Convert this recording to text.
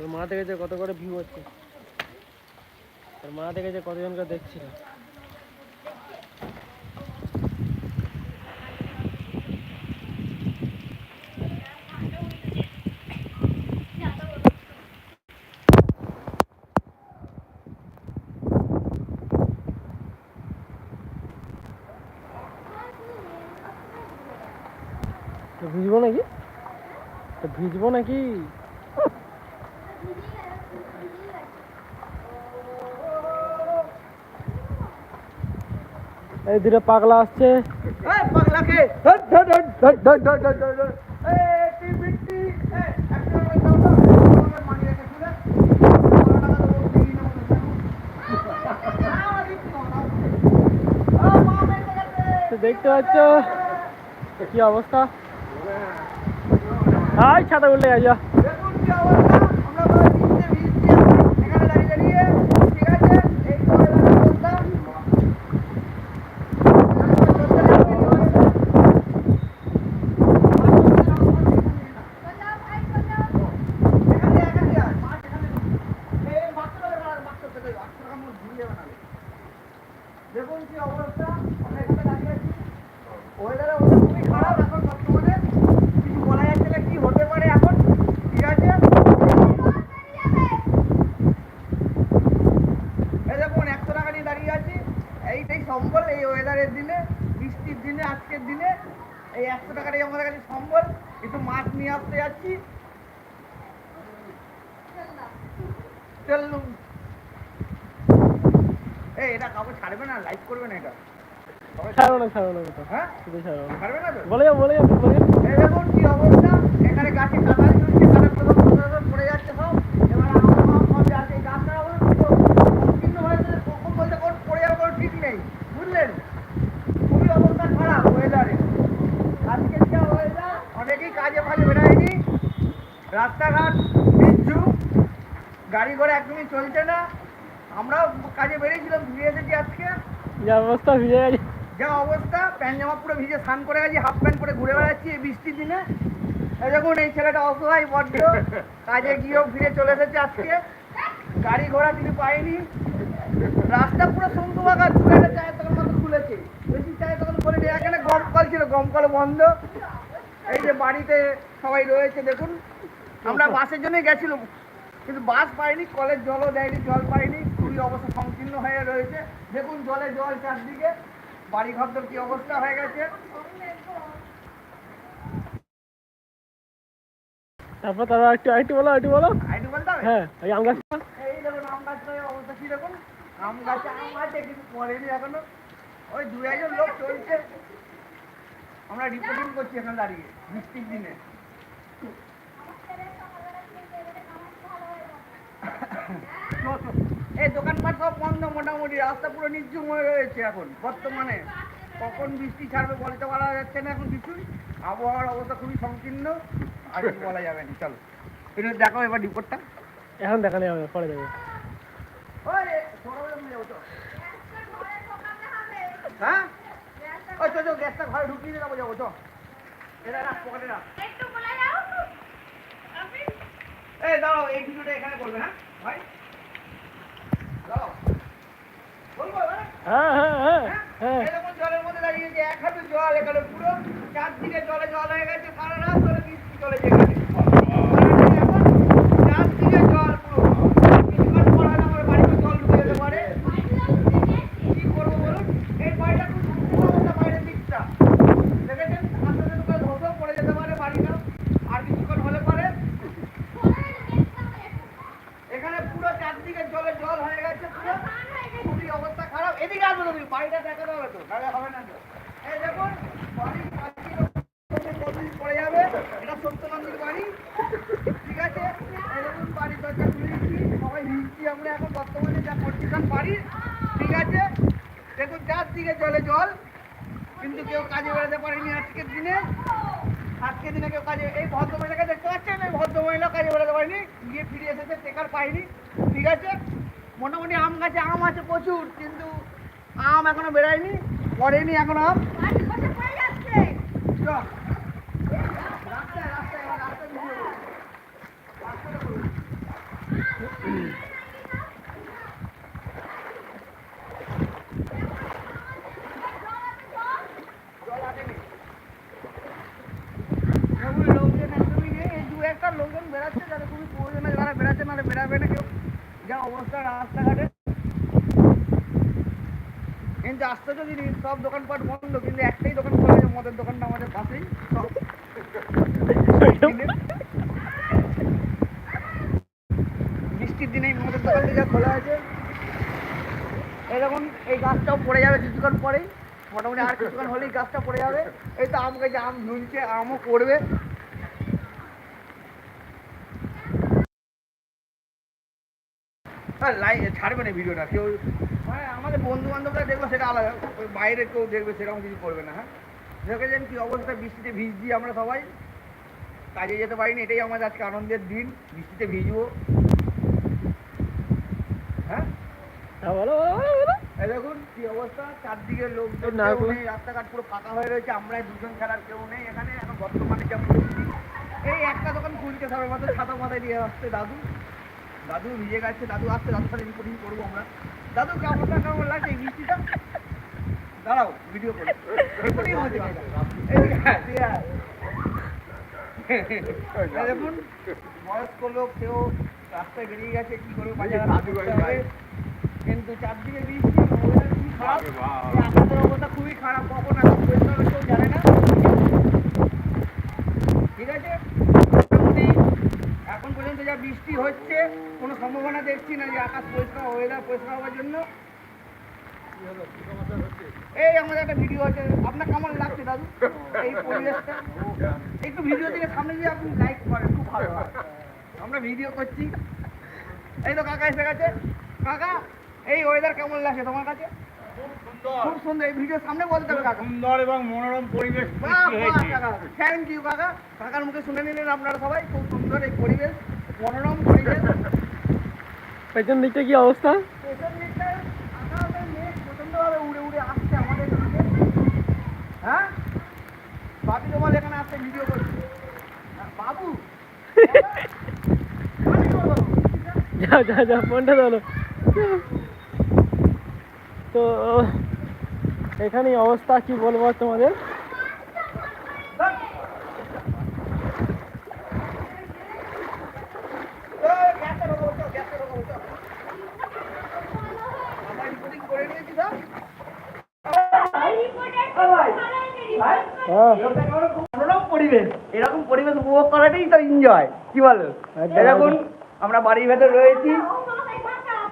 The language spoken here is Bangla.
তোর মা দেখেছে কত করে ভিউ হচ্ছে। তোর মা দেখেছে কতজনকে দেখছিল। ভিজবো নাকি? ভিজবো নাকি? এই দুটো পাগলা আসছে। দেখতে পাচ্ছ? কি অবস্থা? আয় ছাতা উঠলে আইয়া একশো টাকাটাই আমাদের কাছে সম্বল একটু মাছ নিয়ে আসতে যাচ্ছি। এই এটা কাউকে ছাড়বে না লাইক করবে না এটা। ছাড়বে না ছাড়বে না হ্যাঁ? ছাড়বে না বলে যাও বলে যাও বলে যাও এই দেখুন কি অবস্থা এখানে গাছে কাদা ঝুলছে কাদা কোথাও কোথাও পড়ে যাচ্ছে সব এবার আমার মা ভাবে আছে এই গাছটা অবস্থা তো সংকীর্ণ হয়েছে কখন বলতে কোন পড়ে যাওয়ার কোনো ঠিক নেই বুঝলেন খুবই অবস্থা খারাপ ওয়েদারে আজকে যা ওয়েদার অনেকেই কাজে ফাজে বেরোয়নি রাস্তাঘাট বিচ্ছু গাড়ি ঘোড়া একদমই চলছে না। আমরাও কাজে বেরিয়েছিলাম ঘুরে এসেছি আজকে। যা অবস্থা ভিজে গেছে। যা অবস্থা প্যান্ট জামা পুরো ভিজে স্নান করে গেছি হাফ প্যান্ট পরে ঘুরে বেড়াচ্ছি এই বৃষ্টির দিনে। দেখুন এই ছেলেটা অসহায় বড্ড কাজে গিয়েও ফিরে চলে এসেছে আজকে। গাড়ি ঘোড়া কিছু পাইনি রাস্তা পুরো শঙ্কু বাগা দু একটা চায়ের দোকান মতো খুলেছে। বেশি চায়ের দোকান খোলেনি এখানে গম কল ছিল গম কল বন্ধ। এই যে বাড়িতে সবাই রয়েছে দেখুন। আমরা বাসের জন্যই গেছিলাম কিন্তু বাস পাইনি কলের জলও দেয়নি জল পাইনি খুবই অবস্থা সংকীর্ণ হয়ে রয়েছে। দেখুন জলে জল চারদিকে বাড়ি ঘরদের কি অবস্থা হয়ে গেছে। তারপর তারা একটু একটু বলো একটু বলো। আইডি বলতে হ্যাঁ ওই আম গাছটা এই দেখুন আম গাছের অবস্থা কি দেখুন? আম গাছে আম আছে কিছু পড়েনি এখনও। ওই দু একজন লোক চলছে। আমরা রিপোর্টিং করছি এখন দাঁড়িয়ে বৃষ্টির দিনে এই দোকানপাট মোটামুটি রাস্তা পুরো নির্জুম হয়ে রয়েছে এখন বর্তমানে। কখন বৃষ্টি ছাড়বে বলতে পারা যাচ্ছে না এখন কিছুই আবহাওয়ার অবস্থা খুবই সংকীর্ণ আর কিছু বলা যাবে না। চলো কিন্তু দেখো এবার রিপোর্টটা এখন দেখালে হবে পরে দেবে তো। হ্যাঁ? ওই চো চো গ্যাসটা ঘরে ঢুকিয়ে দিয়ে যাব যাব চো এটা রাখ পকেটে রাখ। এই দাঁড়াও এই ভিডিওটা এখানে করবে হ্যাঁ? ভাই। দাঁড়াও। এবারে? হ্যাঁ হ্যাঁ হ্যাঁ হ্যাঁ? হ্যাঁ এরকম জলের মধ্যে দাঁড়িয়ে যে এক হাতে জল এখানে পুরো চারদিকে জলে জল হয়ে গেছে সারা রাত ধরে বৃষ্টি চলে এখানে এখন চারদিকে জল পুরো কিছুক্ষণ পর হয়তো আমার বাড়িতে জল ঢুকে যেতে পারে কি করব বলুন এই বাড়িটা খুব পুরো অবস্থা বাইরের দিকটা দেখেছেন আস্তে আস্তে করে ধসেও পড়ে যেতে পারে বাড়িটা আর কিছুক্ষণ হলে পরে এখানে পুরো চারদিকে জলে জল হয়ে গেছে পুরো খুবই অবস্থা খারাপ এদিকে আসবে তুমি বাড়িটা দেখাতে হবে তো নাহলে হবে না তো এই দেখুন বাড়ির পাঁচিল কতদিন পড়ে যাবে এটা সত্যনন্দির বাড়ি ঠিক আছে দেখুন বাড়ির দরজা খুলে সবাই ভিজছি আমরা এখন বর্তমানে যা কন্ডিশন বাড়ির ঠিক আছে? দেখুন চারদিকে জলে জল কিন্তু কেউ কাজে বেরোতে পারেনি আজকের দিনে। আজকের দিনে কেউ কাজে এই ভদ্রমহিলাকে দেখতে পাচ্ছেন? এই ভদ্রমহিলা কাজে বেরোতে পারেনি গিয়ে ফিরে এসেছে টেকার পাইনি ঠিক আছে? মোটামুটি আম গাছে আম আছে প্রচুর কিন্তু আম এখনও বেরোয়নি পড়েনি এখনও আম। চ। রাস্তায় রাস্তায় রাস্তায় ভিডিও করো। রাস্তাটা করো। ছাড়বে না কেউ যা অবস্থা রাস্তাঘাটে। কিন্তু আশ্চর্য জিনিস সব দোকানপাট বন্ধ, কিন্তু একটাই দোকান খোলা আছে মদের দোকানটা আমাদের পাশেই। বৃষ্টির দিনে মদের দোকানটা যা খোলা আছে। এরকম এই গাছটাও পড়ে যাবে কিছুক্ষণ পরেই। মোটামুটি আর কিছুক্ষণ হলেই গাছটা পড়ে যাবে। এই তো আম গাছে আম ঝুলছে, আমও পড়বে। লাই ছাড়বে না ভিডিওটা কেউ মানে আমাদের বন্ধু বান্ধবরা দেখবে সেটা আলাদা বাইরে কেউ দেখবে সেরকম কিছু করবে না হ্যাঁ? দেখেছেন কি অবস্থা বৃষ্টিতে ভিজছি আমরা সবাই। কাজে যেতে পারিনি এটাই আমাদের আজকে আনন্দের দিন বৃষ্টিতে ভিজবো। হ্যাঁ? হ্যাঁ, বলো দেখুন কি অবস্থা চারদিকে লোকজন। নেই রাস্তাঘাট পুরো ফাঁকা হয়ে রয়েছে আমরাই দুজন ছাড়ার কেউ নেই এখানে এখন বর্তমানে যা পরিস্থিতি এই একটা দোকান খুলছে সবাই মাত্র ছাতা মাথায় দিয়ে আসছে দাদু। দাদু ভিজে গেছে দাদু আসছে দাদুর সাথে রিপোর্টিং করব আমরা। দাদু কেমন কেমন লাগছে বৃষ্টিটা দাঁড়াও ভিডিও করে রিপোর্টিং হচ্ছে হ্যাঁ। দেখুন বয়স্ক লোক কেউ রাস্তায় বেরিয়ে গেছে কি করবে বাজার কিন্তু চারদিকে বৃষ্টি খারাপ? আকাশের অবস্থা খুবই খারাপ কখন আকাশ কেউ জানে না। ঠিক আছে? এখন পর্যন্ত যা বৃষ্টি হচ্ছে, কোনো সম্ভাবনা দেখছি না যে আকাশ পরিষ্কার ওয়েদার পরিষ্কার হওয়ার জন্য। এই আমাদের একটা ভিডিও আছে। আপনার কেমন লাগছে দাদু? এই পরিবেশটা? একটু ভিডিও থেকে সামনে গিয়ে আপনি লাইক করেন, খুব ভালো হয়। আমরা ভিডিও করছি। এই তো কাকা এসে গেছে। কাকা, এই ওয়েদার কেমন লাগছে তোমার কাছে? খুব সুন্দর এই ভিডিও সামনে বলতে হবে কাকা। সুন্দর এবং মনোরম পরিবেশ থ্যাংক ইউ কাকা কাকার মুখে শুনে নিলেন আপনারা সবাই খুব সুন্দর এই পরিবেশ মনোরম পরিবেশ। পেছন দিকটা কি অবস্থা? পেছন আকাশের মেঘ উড়ে উড়ে আসছে আমাদের হ্যাঁ? বাপি তোমার এখানে আসছে ভিডিও করছে। বাবু আমি করব। যা যা যা ফোনটা ধরো। তো এখানে অবস্থা কি বলব তোমাদের? পরিবেশ এরকম পরিবেশ উপভোগ করাটাই তো এনজয় কি বলো? এরকম আমরা বাড়ির ভেতর রয়েছি